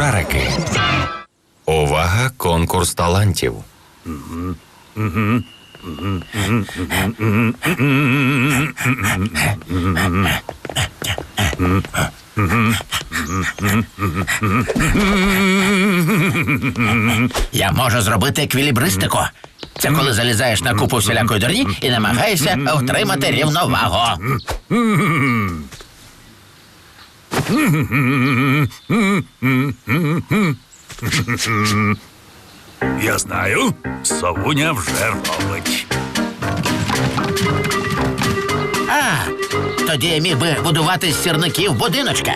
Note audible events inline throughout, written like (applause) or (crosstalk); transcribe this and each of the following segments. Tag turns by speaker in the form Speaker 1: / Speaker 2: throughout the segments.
Speaker 1: шарики. Увага, конкурс талантів.
Speaker 2: Я можу зробити еквілібристику. Це коли залізаєш на купу всілякої дурні і намагаєшся втримати рівновагу. (laughs)
Speaker 3: Я знаю, совуня вже робить.
Speaker 2: А, тоді я міг би будувати з сірників будиночка.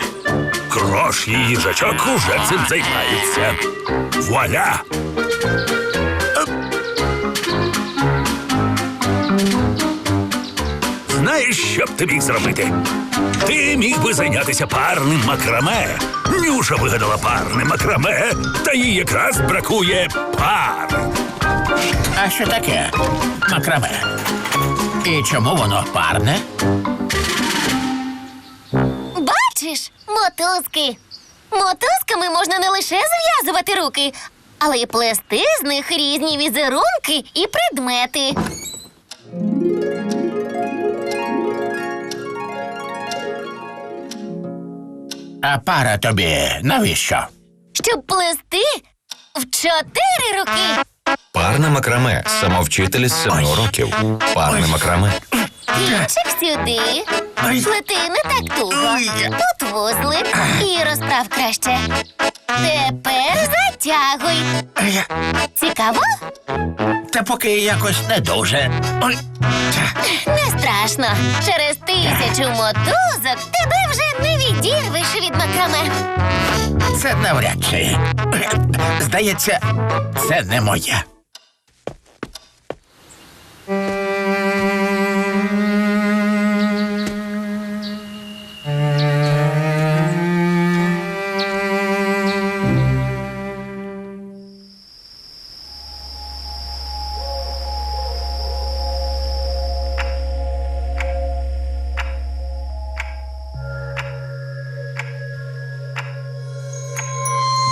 Speaker 3: Крош і їжачок уже цим займаються. Вуаля! Знаєш, що б ти міг зробити? Ти міг би зайнятися парним макраме. Нюша вигадала парне макраме, та їй якраз бракує пар.
Speaker 2: А що таке? Макраме. І чому воно парне?
Speaker 4: Бачиш, мотузки. Мотузками можна не лише зв'язувати руки, але й плести з них різні візерунки і предмети.
Speaker 2: А пара тобі навіщо?
Speaker 4: Щоб плести в чотири роки.
Speaker 1: Парне макраме. Самовчитель з семи років. Парне макраме.
Speaker 4: Кінчик сюди. Плети не так туго. Тут вузлик і розправ краще. Тепер затягуй. Цікаво?
Speaker 2: Та поки якось не дуже. Ой.
Speaker 4: Не страшно. Через тисячу мотузок тебе вже вище від макраме.
Speaker 2: Це навряд чи. Здається, це не моє.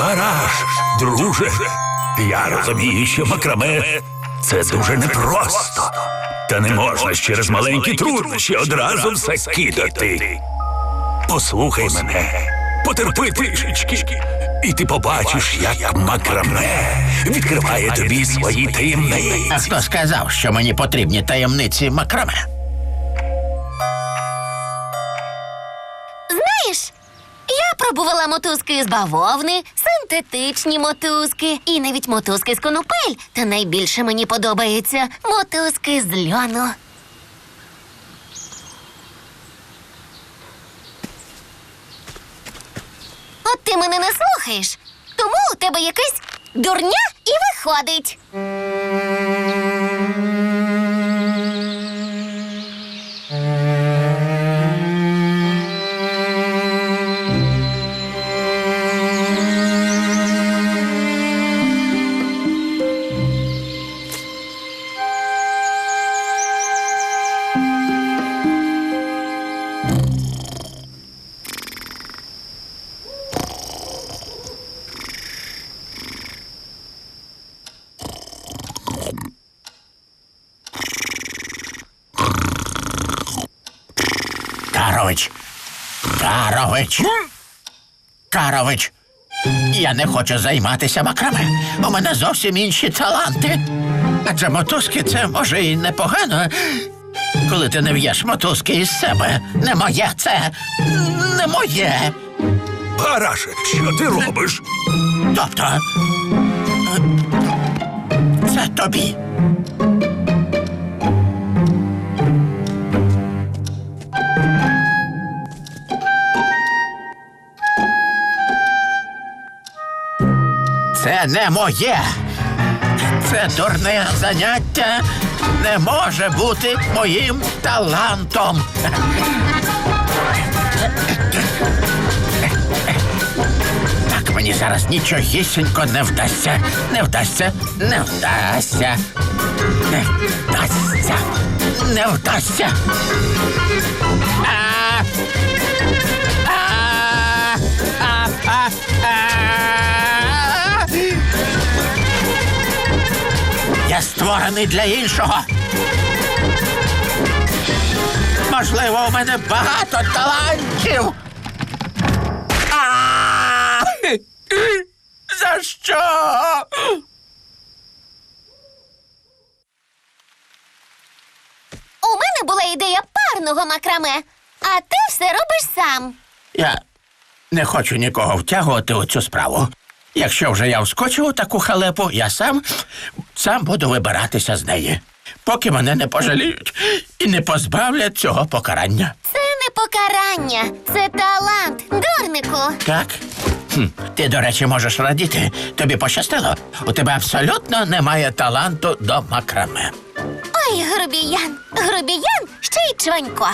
Speaker 3: Бараш, друже, я розумію, що макраме це дуже непросто. Та не можна ж через маленькі труднощі одразу все кидати. Послухай мене, потерпи трішечки, і ти побачиш, як макраме відкриває тобі свої
Speaker 2: А хто сказав, що мені потрібні таємниці макраме?
Speaker 4: Знаєш, я пробувала мотузки з бавовни, синтетичні мотузки і навіть мотузки з конопель. Та найбільше мені подобаються мотузки з льону. От ти мене не слухаєш, тому у тебе якась дурня і виходить.
Speaker 2: Карович. Карович. Я не хочу займатися макраме. У мене зовсім інші таланти. Адже мотузки це може і непогано. Коли ти не в'єш мотузки із себе. Не моє це. Не моє.
Speaker 3: Бараше, що ти робиш?
Speaker 2: Тобто. е, Це тобі. Не моє. Це дурне заняття не може бути моїм талантом. Так мені зараз нічогісінько не вдасться. Не вдасться, не вдасться. Не вдасться. Не вдасться. А! Створений для іншого. Можливо, у мене багато талантів. А! За що?
Speaker 4: У мене була ідея парного макраме, а ти все робиш сам.
Speaker 2: Я не хочу нікого втягувати у цю справу. Якщо вже я вскочив у таку халепу, я сам сам буду вибиратися з неї, поки мене не пожаліють і не позбавлять цього покарання.
Speaker 4: Це не покарання, це талант, дурнику.
Speaker 2: Так? Хм. Ти, до речі, можеш радіти. Тобі пощастило. У тебе абсолютно немає таланту до макраме.
Speaker 4: Ой, грубіян, грубіян ще й чонько.